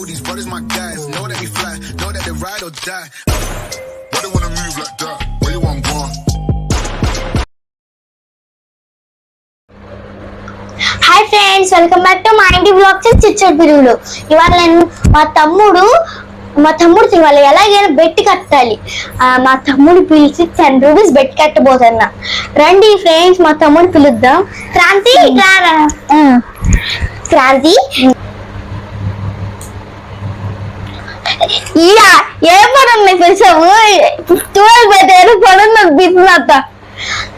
these brothers my guys. Know that we fly, know that they ride or die. Why they wanna move like that? Where you want gone? Hi friends welcome back to మా ఇంటి blogs చిచ్చడి పిరుగులు ఇవాళ నేను మా తమ్ముడు మా తమ్ముడు ఇవాళ ఎలాగైనా బెట్ కట్టాలి ఆ, మా తమ్ముడు పిలిచి టెన్ రూపీస్ బెట్ కట్టబోతున్నా రండి ఫ్రెండ్స్ మా తమ్ముడు పిలుద్దాం క్రాంతి. క్రాంతి ఇలా ఏ పని ఉన్నాయి చూడలు పెట్టారు పడున్నది బిస్నాత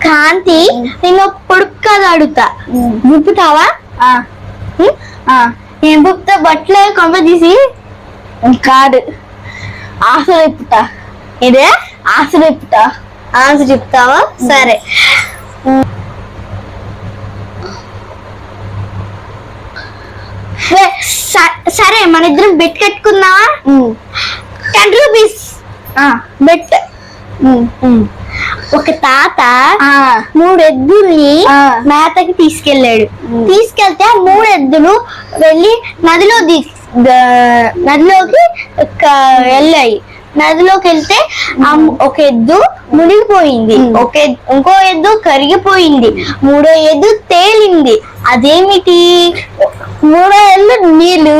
క్రాంతి నేను పొడుపు కథ అడుగుతా. విప్పుతావా? నేను విప్పుతా బట్టలు కొంప తీసి కాదు ఆశలు విప్పుతా ఇదే? ఆశలు విప్పుతా ఆశ చెప్తావా సరే. సరే, మన ఇద్దరం బెట్ కట్టుకుందామా టెన్ రూపీస్ బెట్ ఒక తాత మూడు ఎద్దుల్ని. మేతకి తీసుకెళ్ళాడు. తీసుకెళ్తే ఆ మూడు ఎద్దులు వెళ్ళి నదిలో నదిలోకి వెళ్ళాయి. నదిలోకి వెళ్తే ఒక ఎద్దు మునిగిపోయింది. ఒక ఇంకో ఎద్దు కరిగిపోయింది. మూడో ఎద్దు తేలింది. అదేమిటి? మూడో ఎద్దు నీళ్ళు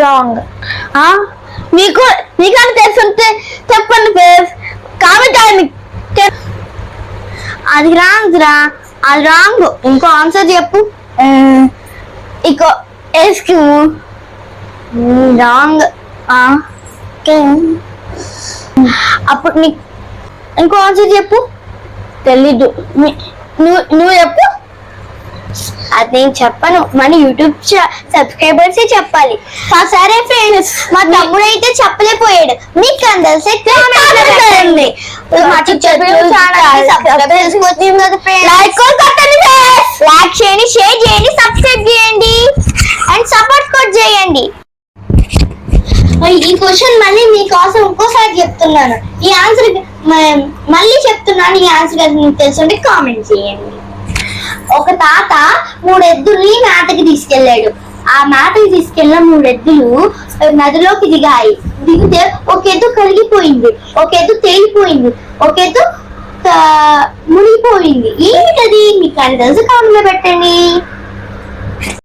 రాంగ్ మీకు మీకన్నా తెలుసుంటే చెప్పండి పేరు కామెంట్ ఆయన అది రాంగ్ రా. అది రాంగ్ ఇంకో ఆన్సర్ చెప్పు. ఇంకో ఎస్క్యూ రాంగ్ అప్పుడు నీ ఇంకో ఆన్సర్ చెప్పు. తెలీదు. నువ్వు నువ్వు చెప్పు. అది నేను చెప్పను. మన యూట్యూబ్ సబ్స్క్రైబర్స్ చెప్పాలి. సరే ఫ్రెండ్స్ మా తమ్ముడు అయితే చెప్పలేకపోయాడు. మీకు అందరిసే లైక్ చేయండి. షేర్ చేయండి సబ్స్క్రైబ్ చేయండి అండ్ సపోర్ట్ కూడా చేయండి. ఈ క్వశ్చన్ మళ్ళీ మీకోసం ఇంకోసారి చెప్తున్నాను. ఈ ఆన్సర్ మళ్ళీ చెప్తున్నాను. ఈ ఆన్సర్ మీకు తెలుసుంటే కామెంట్ చేయండి. ఒక తాత మూడు ఎద్దుల్ని మేతకి తీసుకెళ్ళాడు. ఆ మేతకి తీసుకెళ్ళిన మూడు ఎద్దులు నదిలోకి దిగాయి. దిగితే ఒక ఎద్దు కరిగిపోయింది. ఒక ఎద్దు తేలిపోయింది. ఒక ఎద్దు మునిగిపోయింది. ఏమిటది మీకు అది తెలుసు కామెంట్లో పెట్టండి.